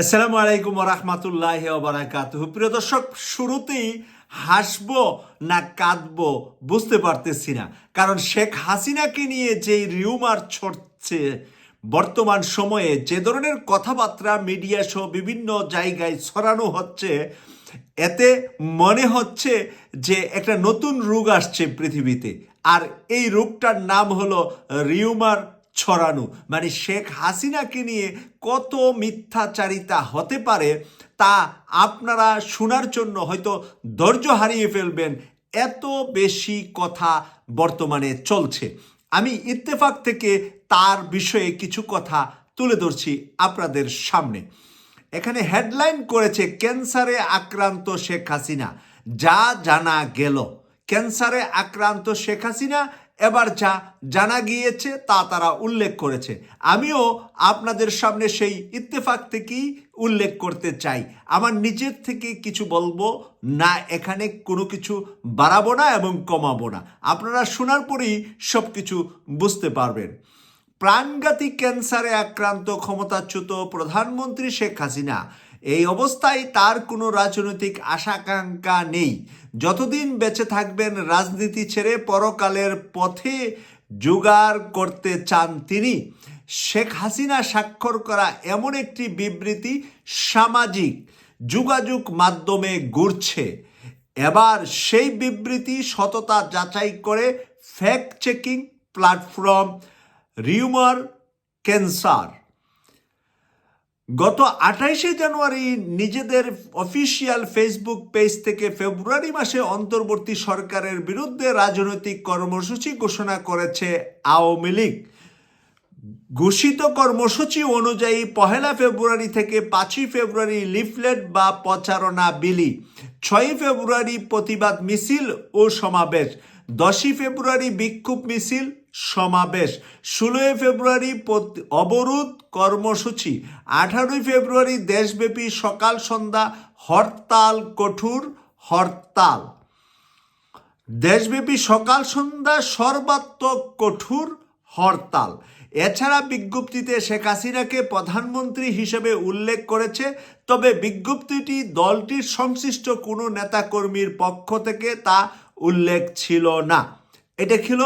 আসসালামু আলাইকুম রহমতুল্লাহ বারাকাত প্রিয় দর্শক, শুরুতেই হাসবো না কাঁদবো বুঝতে পারতেছি না। কারণ শেখ হাসিনাকে নিয়ে যে রিউমার ছড়ছে, বর্তমান সময়ে যে ধরনের কথাবার্তা মিডিয়া সহ বিভিন্ন জায়গায় ছড়ানো হচ্ছে, এতে মনে হচ্ছে যে একটা নতুন রোগ আসছে পৃথিবীতে। আর এই রোগটার নাম হলো রিউমার ছড়ানো। মানে শেখ হাসিনাকে নিয়ে কত মিথ্যাচারিতা হতে পারে, তা আপনারা শোনার জন্য হয়তো ধৈর্য হারিয়ে ফেলবেন। এত বেশি কথা বর্তমানে চলছে। আমি ইত্তেফাক থেকে তার বিষয়ে কিছু কথা তুলে ধরছি আপনাদের সামনে। এখানে হেডলাইন করেছে, ক্যান্সারে আক্রান্ত শেখ হাসিনা। যা জানা গেল। ক্যান্সারে আক্রান্ত শেখ হাসিনা এবার যা জানা গিয়েছে তা তারা উল্লেখ করেছে। আমিও আপনাদের সামনে সেই ইত্তেফাক থেকেই উল্লেখ করতে চাই। আমার নিজের থেকে কিছু বলব, না এখানে কোনো কিছু বাড়াবো না এবং কমাবো না। আপনারা শোনার পরেই সব কিছু বুঝতে পারবেন। প্রাণঘাতী ক্যান্সারে আক্রান্ত ক্ষমতাচ্যুত প্রধানমন্ত্রী শেখ হাসিনা এই অবস্থায় তার কোনো রাজনৈতিক আশাকাঙ্ক্ষা নেই। যতদিন বেঁচে থাকবেন রাজনীতি ছেড়ে পরকালের পথে জোগাড় করতে চান তিনি। শেখ হাসিনা স্বাক্ষর করা এমন একটি বিবৃতি সামাজিক যোগাযোগ মাধ্যমে ঘুরছে। এবার সেই বিবৃতি সততা যাচাই করে fact checking platform Rumor Scanner গত আঠাইশে জানুয়ারি নিজেদের অফিসিয়াল ফেসবুক পেজ থেকে ফেব্রুয়ারি মাসে অন্তর্বর্তী সরকারের বিরুদ্ধে রাজনৈতিক কর্মসূচি ঘোষণা করেছে আওয়ামী লীগ। ঘোষিত কর্মসূচি অনুযায়ী পহেলা ফেব্রুয়ারি থেকে পাঁচই ফেব্রুয়ারি লিফলেট বা প্রচারণা বিলি, ছয়ই ফেব্রুয়ারি প্রতিবাদ মিছিল ও সমাবেশ দশই ফেব্রুয়ারি বিক্ষোভ মিছিল সমাবেশ। ষোলোই ফেব্রুয়ারি অবরোধ কর্মসূচি। আঠারোই ফেব্রুয়ারি দেশব্যাপী সকাল সন্ধ্যা হরতাল, কঠোর হরতাল। দেশব্যাপী সকাল সন্ধ্যা সর্বাত্মক কঠোর হরতাল। এছাড়া বিজ্ঞপ্তিতে শেখ হাসিনাকে প্রধানমন্ত্রী হিসেবে উল্লেখ করেছে, তবে বিজ্ঞপ্তিটি দলটির সংশ্লিষ্ট কোনো নেতাকর্মীর পক্ষ থেকে তা উল্লেখ ছিল না। এটা ছিল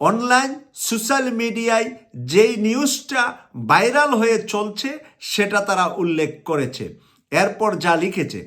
অনলাইন সোশ্যাল মিডিয়ায় যেই নিউজটা ভাইরাল হয়ে চলছে, সেটা তারা উল্লেখ করেছে। এরপর যা লিখেছে,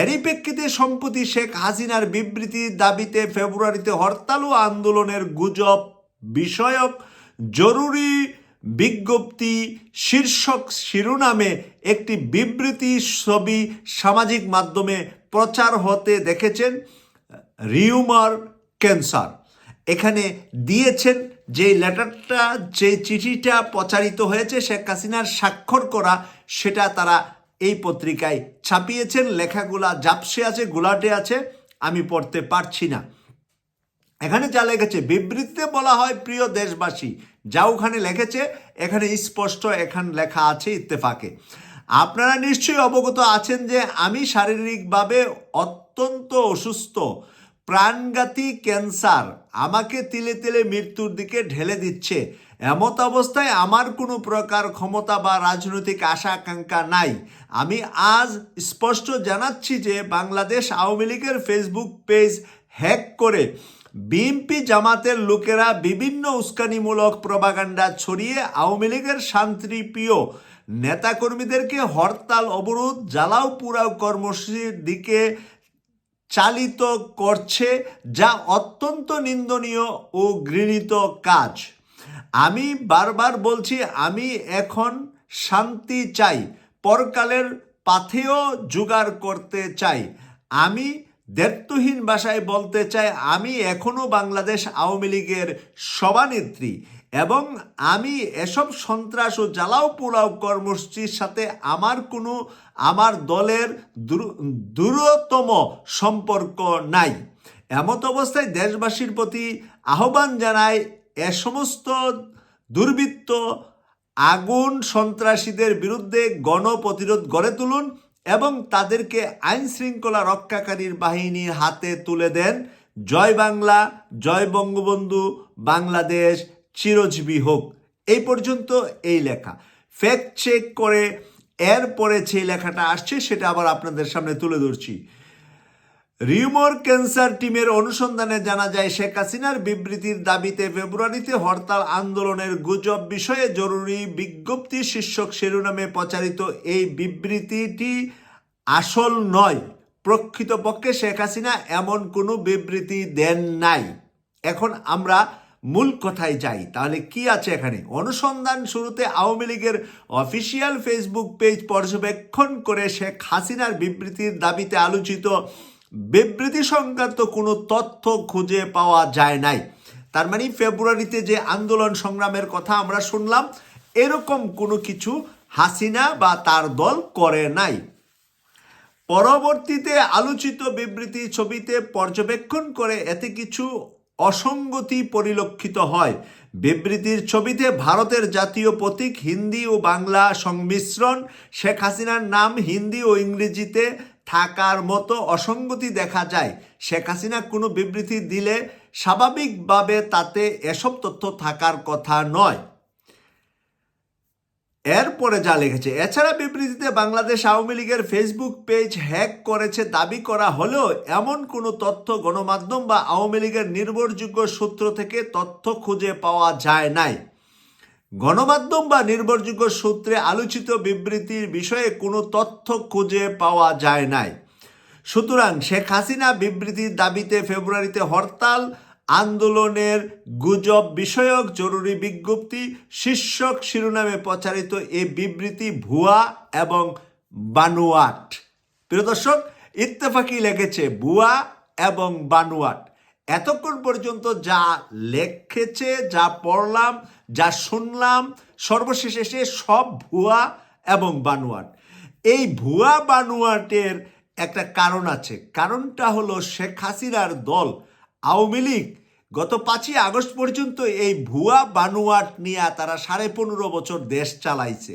এরই প্রেক্ষিতে সম্প্রতি শেখ হাসিনার বিবৃতির দাবিতে ফেব্রুয়ারিতে হরতাল ও আন্দোলনের গুজব বিষয়ক জরুরি বিজ্ঞপ্তি শীর্ষক শিরোনামে একটি বিবৃতি ছবি সামাজিক মাধ্যমে প্রচার হতে দেখেছেন। Rumor Scanner. এখানে দিয়েছেন যে লেটারটা, যে চিঠিটা প্রচারিত হয়েছে, শেখ হাসিনার স্বাক্ষর করা, সেটা তারা এই পত্রিকায় ছাপিয়েছেন। লেখাগুলা জাপসে আছে, গুলাটে আছে, আমি পড়তে পারছি না। এখানে যা লেগেছে, বিবৃতিতে বলা হয়, প্রিয় দেশবাসী, যা ওখানে লিখেছে, এখানে স্পষ্ট, এখান লেখা আছে ইত্তেফাকে। আপনারা নিশ্চয়ই অবগত আছেন যে আমি শারীরিকভাবে অত্যন্ত অসুস্থ। প্রাণঘাতী ক্যান্সার আমাকে তিলে তিলে মৃত্যুর দিকে ঢেলে দিচ্ছে। এমত অবস্থায় আমার কোনো প্রকার ক্ষমতা বা রাজনৈতিক আশা আকাঙ্ক্ষা নাই। আমি আজ স্পষ্ট জানাচ্ছি যে বাংলাদেশ আওয়ামী লীগের ফেসবুক পেজ হ্যাক করে বিএনপি জামাতের লোকেরা বিভিন্ন উস্কানিমূলক প্রবাগান্ডা ছড়িয়ে আওয়ামী লীগের শান্তিপ্রিয় নেতাকর্মীদেরকে হরতাল, অবরোধ জ্বালাও পুরাও কর্মসূচির দিকে চালিত করছে যা অত্যন্ত নিন্দনীয় ও ঘৃণিত কাজ। আমি বারবার বলছি, আমি এখন শান্তি চাই, পরকালের পাথেও জোগাড় করতে চাই। আমি দ্ব্যর্থহীন ভাষায় বলতে চাই, আমি এখনও বাংলাদেশ আওয়ামী লীগের সভানেত্রী। এবং আমি এসব সন্ত্রাস ও জ্বালাও পোড়াও কর্মসূচির সাথে আমার কোনো, আমার দলের দূর- দূরতম সম্পর্ক নাই। এমত অবস্থায় দেশবাসীর প্রতি আহ্বান জানায় এ সমস্ত দুর্বৃত্ত আগুন সন্ত্রাসীদের বিরুদ্ধে গণপ্রতিরোধ গড়ে তুলুন এবং তাদেরকে আইন শৃঙ্খলা রক্ষাকারীর বাহিনীর হাতে তুলে দেন। জয় বাংলা, জয় বঙ্গবন্ধু, বাংলাদেশ চিরজীবী হোক। এই পর্যন্ত এই লেখা। ফ্যাক্ট চেক করে এরপরে যে লেখাটা আসছে, সেটা আবার আপনাদের সামনে তুলে ধরছি। রিউমর ক্যান্সার টিমের অনুসন্ধানে জানা যায়, শেখ হাসিনার বিবৃতির দাবিতে ফেব্রুয়ারিতে হরতাল আন্দোলনের গুজব বিষয়ে জরুরি বিজ্ঞপ্তি শীর্ষক শিরোনামে প্রচারিত এই বিবৃতিটি আসল নয়। প্রকৃতপক্ষে শেখ হাসিনা এমন কোনো বিবৃতি দেন নাই। এখন আমরা মূল কথায় যাই, তাহলে কি আছে এখানে? অনুসন্ধান শুরুতে আওয়ামী লীগের অফিসিয়াল ফেসবুক পেজ পর্যবেক্ষণ করে শেখ হাসিনার বিবৃতির দাবিতে আলোচিত বিবৃতি সংক্রান্ত কোনো তথ্য খুঁজে পাওয়া যায় নাই। তার মানে ফেব্রুয়ারিতে যে আন্দোলন সংগ্রামের কথা আমরা শুনলাম, এরকম কোনো কিছু হাসিনা বা তার দল করে নাই। পরবর্তীতে আলোচিত বিবৃতি ছবিতে পর্যবেক্ষণ করে এতে কিছু অসঙ্গতি পরিলক্ষিত হয়। বিবৃতির ছবিতে ভারতের জাতীয় প্রতীক হিন্দি ও বাংলা সংমিশ্রণ শেখ হাসিনার নাম হিন্দি ও ইংরেজিতে থাকার মতো অসঙ্গতি দেখা যায়। শেখ হাসিনা কোনো বিবৃতি দিলে স্বাভাবিকভাবে তাতে এসব তথ্য থাকার কথা নয়। এরপরে যা লিখেছে, এছাড়া বিবৃতিতে বাংলাদেশ আওয়ামী লীগের ফেসবুক পেজ হ্যাক করেছে, দাবি করা হলেও এমন কোনো তথ্য, গণমাধ্যম বা আওয়ামী লীগের নির্ভরযোগ্য সূত্র থেকে তথ্য খুঁজে পাওয়া যায় নাই। গণমাধ্যম বা নির্ভরযোগ্য সূত্রে আলোচিত বিবৃতির বিষয়ে কোনো তথ্য খুঁজে পাওয়া যায় নাই। সুতরাং শেখ হাসিনা বিবৃতির দাবিতে ফেব্রুয়ারিতে হরতাল আন্দোলনের গুজব বিষয়ক জরুরি বিজ্ঞপ্তি শীর্ষক শিরোনামে প্রচারিত এই বিবৃতি ভুয়া এবং বানুয়াট। প্রিয় দর্শক, ইত্তেফাকি লেগেছে ভুয়া এবং বানুয়াট। এতক্ষণ পর্যন্ত যা লেখেছে, যা পড়লাম, যা শুনলাম, সর্বশেষ এসে সব ভুয়া এবং বানুয়াট। এই ভুয়া বানুয়াটের একটা কারণ আছে। কারণটা হলো শেখ হাসিনার দল আওয়ামী লীগ গত পাঁচই আগস্ট পর্যন্ত এই ভুয়া বানুয়াট নিয়ে তারা সাড়ে পনেরো বছর দেশ চালাইছে।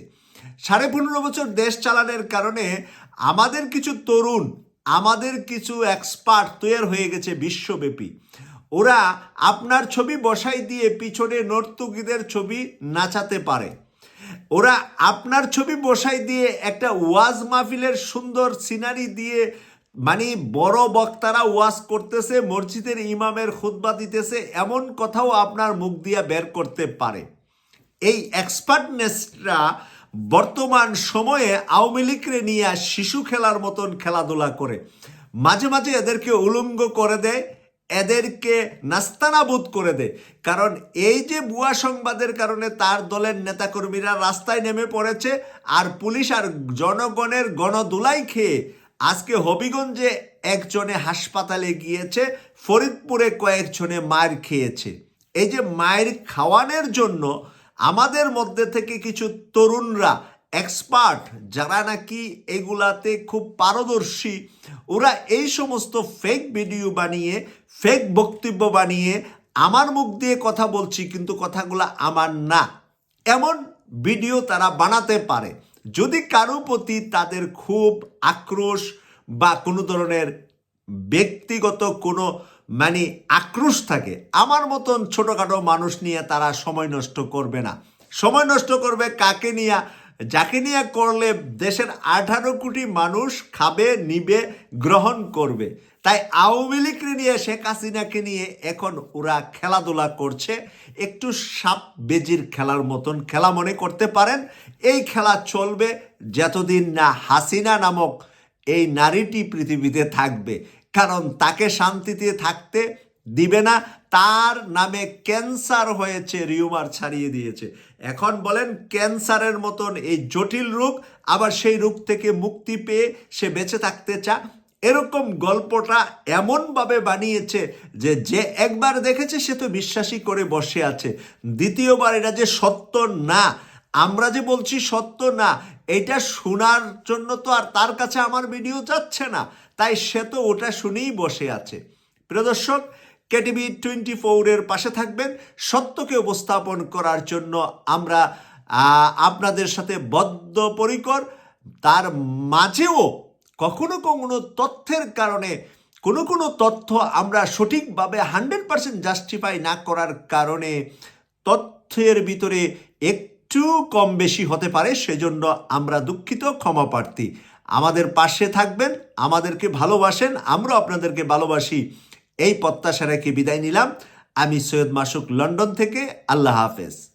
সাড়ে পনেরো বছর দেশ চালানোর কারণে আমাদের কিছু তরুণ, আমাদের কিছু এক্সপার্ট তৈরি হয়ে গেছে বিশ্বব্যাপী। ওরা আপনার ছবি বসাই দিয়ে পিছনে নর্তকীদের ছবি নাচাতে পারে। ওরা আপনার ছবি বসাই দিয়ে একটা ওয়াজ মাহফিলের সুন্দর সিনারি দিয়ে মানে বড় বক্তারা ওয়াজ করতেছে, মসজিদের ইমামের খুতবা দিতেছে, এমন কথাও আপনার মুখ দিয়া বের করতে পারে। এই এক্সপার্টনেসরা বর্তমান সময়ে আওয়ামী লীগরে নিয়ে শিশু খেলার মতন খেলাধুলা করে। মাঝে মাঝে এদেরকে উলঙ্গ করে দেয়, এদেরকে নাস্তানাবুদ করে দেয়। কারণ এই যে বুয়া সংবাদের কারণে তার দলের নেতাকর্মীরা রাস্তায় নেমে পড়েছে, আর পুলিশ আর জনগণের গণদুলাই খেয়ে আজকে হবিগঞ্জে একজনে হাসপাতালে গিয়েছে, ফরিদপুরে কয়েকজনে মায়ের খেয়েছে। এই যে মায়ের খাওয়ানোর জন্য আমাদের মধ্যে থেকে কিছু তরুণরা এক্সপার্ট যারা নাকি এগুলাতে খুব পারদর্শী, ওরা এই সমস্ত ফেক ভিডিও বানিয়ে ফেক বক্তব্য বানিয়ে আমার মুখ দিয়ে কথা বলছি, কিন্তু কথাগুলো আমার না। এমন ভিডিও তারা বানাতে পারে। যদি কারও প্রতি তাদের খুব আক্রোশ বা কোনো ধরনের ব্যক্তিগত কোনো মানে আক্রোশ থাকে, আমার মতন ছোটোখাটো মানুষ নিয়ে তারা সময় নষ্ট করবে না। সময় নষ্ট করবে কাকে নিয়ে? যাকে নিয়ে করলে দেশের আঠারো কোটি মানুষ খাবে, নিবে, গ্রহণ করবে। তাই আওয়ামী লীগকে নিয়ে, শেখ হাসিনাকে নিয়ে এখন ওরা খেলাধুলা করছে। একটু সাপ বেজির খেলার মতন খেলা মনে করতে পারেন। এই খেলা চলবে যতদিন না হাসিনা নামক এই নারীটি পৃথিবীতে থাকবে। কারণ তাকে শান্তিতে থাকতে দিবে না, তার নামে ক্যান্সার হয়েছে, রিউমার ছাড়িয়ে দিয়েছে। এখন বলেন ক্যান্সারের মতন এই জটিল রোগ আবার সেই রোগ থেকে মুক্তি পেয়ে সে বেঁচে থাকতে চা এরকম গল্পটা এমনভাবে বানিয়েছে যে যে একবার দেখেছে, সে তো বিশ্বাসই করে বসে আছে। দ্বিতীয়বার এটা যে সত্য না, আমরা যে বলছি সত্য না, এটা শোনার জন্য তো আর তার কাছে আমার ভিডিও যাচ্ছে না। তাই সে তো ওটা শুনেই বসে আছে। প্রিয় দর্শক, কেটিভি টোয়েন্টি ফোরের পাশে থাকবেন। সত্যকে উপস্থাপন করার জন্য আমরা আপনাদের সাথে বদ্ধপরিকর। তার মাঝেও কখনো কখনো তথ্যের কারণে কোনো কোনো তথ্য আমরা সঠিকভাবে হান্ড্রেড পার্সেন্ট জাস্টিফাই না করার কারণে তথ্যের ভিতরে একটু কম বেশি হতে পারে, সেজন্য আমরা দুঃখিত, ক্ষমা প্রার্থী। আমাদের পাশে থাকবেন, আমাদেরকে ভালোবাসেন আমরা আপনাদেরকে ভালোবাসি। এই প্রত্যাশা রেখে বিদায় নিলাম। আমি সৈয়দ মাসুক, লন্ডন থেকে। আল্লাহ হাফেজ।